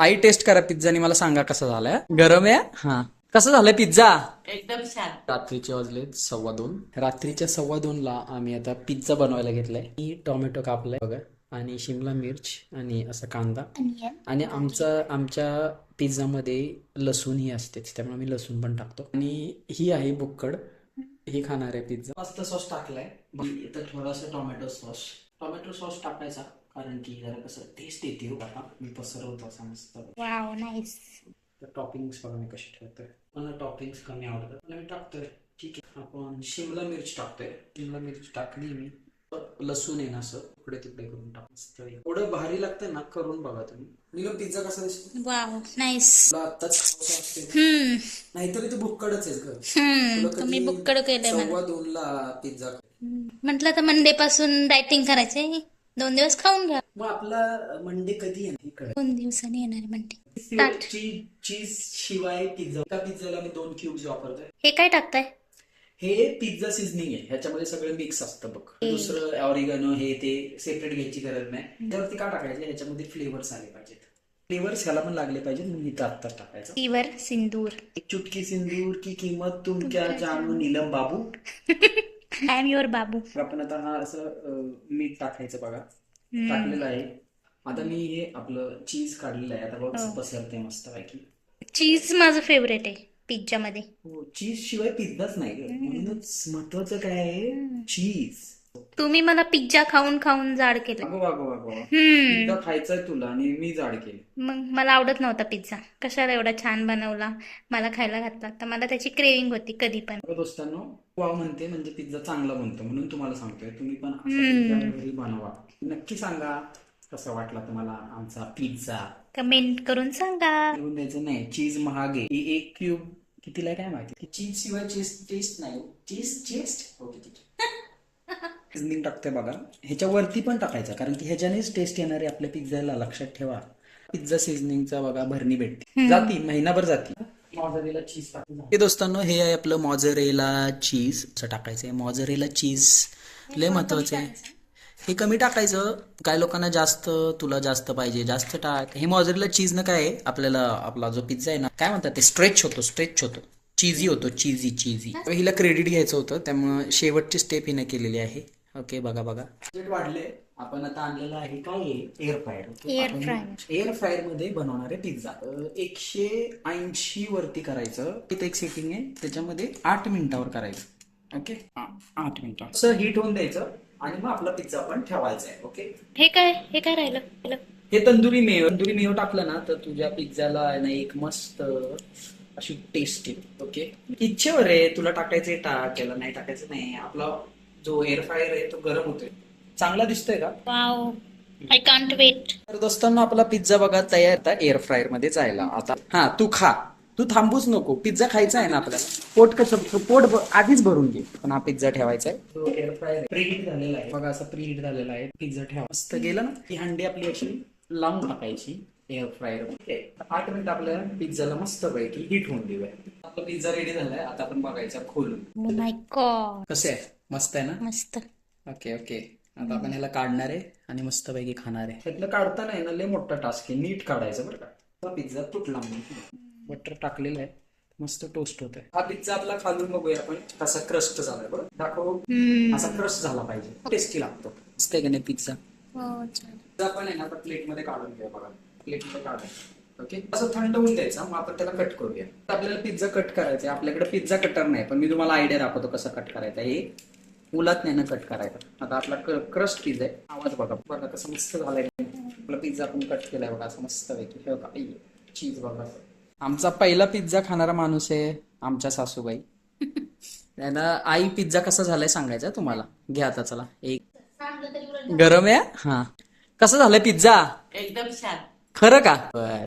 आई taste करा pizza आणि मला सांगा कसा झालाय. गरम आहे? हा. कसं झालंय पिझ्झा? एकदम छान. रात्रीचे वाजले सव्वा दोन. रात्रीच्या सव्वा दोन ला आम्ही आता पिझ्झा बनवायला घेतलाय. मी टोमॅटो कापलाय बघा. आणि शिमला मिर्च आणि असा कांदा. आणि आमचा आमच्या पिझ्झामध्ये लसूण ही असते त्यामुळे आम्ही लसूण पण टाकतो. आणि ही आहे बुक्कड. ही खाणार आहे पिझ्झा. मस्त सॉस टाकलाय. इथं थोडासा टोमॅटो सॉस. टोमॅटो सॉस टाकायचा. कारण की जरा कसं टेस्ट येते हो बघा मी पसरवतो असा मस्त. वाव नाईस तर टॉपिंग्स बघा मी कशी ठेवतोय. मला टॉपिंग्स कमी आवडतात. मी टाकतोय. ठीक आहे. आपण शिमला मिरची टाकतोय. शिमला मिरची टाकली मी. लसूण आहे ना असं. इकडे तिकडे करून टाक. मस्त एवढं भारी लागतं ना करून बघा तुम्ही. निलम पिझ्झा कसा दिसतो वाव नाईस तुला आत्ताच नाहीतरी तू बुक्कडच आहेस ग तुला तुम्ही कधी बुक्कड केलंय मला. सव्वा दोन ला पिझ्झा म्हटलं तर मंडे पासून डायटिंग करायचंय. दोन दिवस खाऊन घ्या. मग आपला मंडे कधी हे कळत दोन दिवसांनी येणार मंडे. चीज चीज शिवाय पिझ्झा त्या पिझ्झाला मी दोन क्यूब्स वापरतोय. हे काय टाकताय? हे पिझ्झा सिझनिंग आहे. ह्याच्यामध्ये सगळं मिक्स असतं बघ. दुसरं ऑरिगॅनो हे ते सेपरेट घ्यायची गरज नाही. त्यावरती का टाकायचे? ह्याच्यामध्ये फ्लेवर्स आले पाहिजेत. फ्लेवर्स ह्याला पण लागले पाहिजेत. म्हणून इथं आत्ता टाकायचं. तीवर सिंदूर. एक चुटकी सिंदूर की किंमत तुम क्या जाणू नीलम बाबू. आय एम युअर बाबू आपण आता हा असं मीठ टाकायचं बघा. टाकलेलं आहे. आता मी हे आपलं चीज काढलेलं आहे. आता बघ कसं पसरते मस्त पैकी चीज माझं फेवरेट आहे पिझ्झा मध्ये. हो चीज शिवाय पिझ्झाच नाही. म्हणूनच महत्वाचं काय आहे? चीज तुम्ही मला पिझ्झा खाऊन खाऊन जाड केलं. अगो अगो अगो हम्म. पिझ्झा खायचाय तुला आणि मी जाड केली. मग मला आवडत नव्हता पिझ्झा. कशाला एवढा छान बनवला? मला खायला घातला. तर मला त्याची क्रेविंग होती कधी पण. बघा दोस्तांनो वाव म्हणते म्हणजे पिझ्झा चांगला बनतो म्हणून तुम्हाला सांगतोय. तुम्ही पण असा पिझ्झा घरी बनवा. नक्की सांगा कसा वाटला तुम्हाला आमचा पिझ्झा? कमेंट करून सांगा. घेऊन द्यायचं नाही. चीज महाग. आहे ही एक क्यूब कितीला आहे काय माहिती? चीज शिवाय चीज टेस्ट नाही चीज टेस्ट ओके ठीक सिझनिंग टाकतोय बघा. ह्याच्या वरती पण टाकायचं कारण की ह्याच्यानेच टेस्ट येणार आहे आपल्या पिझ्झाला लक्षात ठेवा. पिझ्झा सिझनिंगचा बघा भरणी भेटते. जाती महिनाभर जाती. मॉझरेला चीज हे दोस्तांनो हे आहे आपलं मॉझरेला चीज असं टाकायचं आहे मॉझरेला चीज लय महत्वाचं आहे. हे कमी टाकायचं. काय लोकांना जास्त तुला जास्त पाहिजे जास्त टाक. हे मॉझरेला चीज न काय आहे? आपल्याला आपला जो पिझ्झा आहे ना काय म्हणतात ते? स्ट्रेच होतो स्ट्रेच होतो. चीजी होतो चीजी चीजी हिला क्रेडिट घ्यायचं होतं त्यामुळं शेवटची स्टेप हिने केलेली आहे. ओके बघा बघा. बजेट वाढले आपण आता आणलेलं आहे काय? Air fryer air fryer air फ्रायरमध्ये बनवणारे पिझ्झा एकशे ऐंशी वरती करायचं. तिथे एक सेटिंग आहे. त्याच्यामध्ये आठ मिनिटावर करायचं. ओके? आठ मिनिटं. असं हीट होऊन द्यायचं आणि मग आपला पिझ्झा पण ठेवायचा आहे. ओके? हे काय? हे काय राहिलं? हे तंदुरी मेव तंदुरी मेव टाकलं ना तर तुझ्या पिझ्झाला आहे ना एक मस्त अशी टेस्ट येते. ओके? इच्छेवर आहे. तुला टाकायचंय टाक. याला नाही टाकायचं नाही. आपला जो एअर फ्रायर आहे तो गरम होतोय. चांगला दिसतोय का? वाव आय कांट वेट तर दोस्तांनो आपला पिझ्झा बघा तयार आता एअर फ्रायरमध्ये जायला आता हा तू खा. तू थांबूच नको. पिझ्झा खायचा आहे ना आपल्याला. पोट कसं पोट भ- आधीच भरून घे. पण हा पिझ्झा ठेवायचा आहे. तो एअर फ्रायर प्रीहीट झालेला आहे. बघा असं प्रीहीट झालेला आहे. पिझ्झा ठेवा. मस्त गेलं ना? ही हंडी आपली अशी लावून टाकायची एअर फ्रायरमध्ये. आठ मिनिट आपल्याला पिझ्झाला मस्त पैकी हिट होऊन देऊया. आपला पिझ्झा रेडी झालाय आता आपण बघायचा खोलून. माय गॉड कसे आहे? मस्त आहे ना? मस्त. ओके ओके आता आपण ह्याला काढणार आहे आणि मस्त पैकी खाणार आहे. ह्यातलं काढताना आहे ना लय मोठा टास्क आहे. नीट काढायचं बरं का. पिझ्झा तुटला बटर टाकलेलं आहे. मस्त टोस्ट होत आहे हा पिझ्झा आपला खालून बघूया आपण. कसा क्रस्ट झालाय बरं. दाखव. असा क्रस्ट झाला पाहिजे. टेस्टी लागतो. मस्त आहे का नाही पिझ्झा हो छान. पिझ्झा पण आहे ना प्लेटमध्ये काढून घ्या बघा. प्लेटमध्ये काढायचं ओके? असं थंड होऊन द्यायचा मग आपण त्याला कट करूया. आपल्याला पिझ्झा कट करायचा आहे. आपल्याकडे पिझ्झा कटर नाही पण मी तुम्हाला आयडिया दाखवतो कसं कट करायचा हे मुलात नाही ना कट करायचा. आता आपला क्रस्ट पिझ्झा आहे. आवाज बघा. बघा कसं मस्त झालाय. आपला पिझ्झा आपण कट केलाय बघा. असं मस्त हे बघा. चीज बघा. आमचा पहिला पिझ्झा खाणारा माणूस आहे आमच्या सासूबाई. त्यांना आई पिझ्झा कसा झालाय सांगायचा तुम्हाला? घ्या आता चला. एक. गरम आहे? हा. कसं झालंय पिझ्झा एकदम छान. खरं का? बर.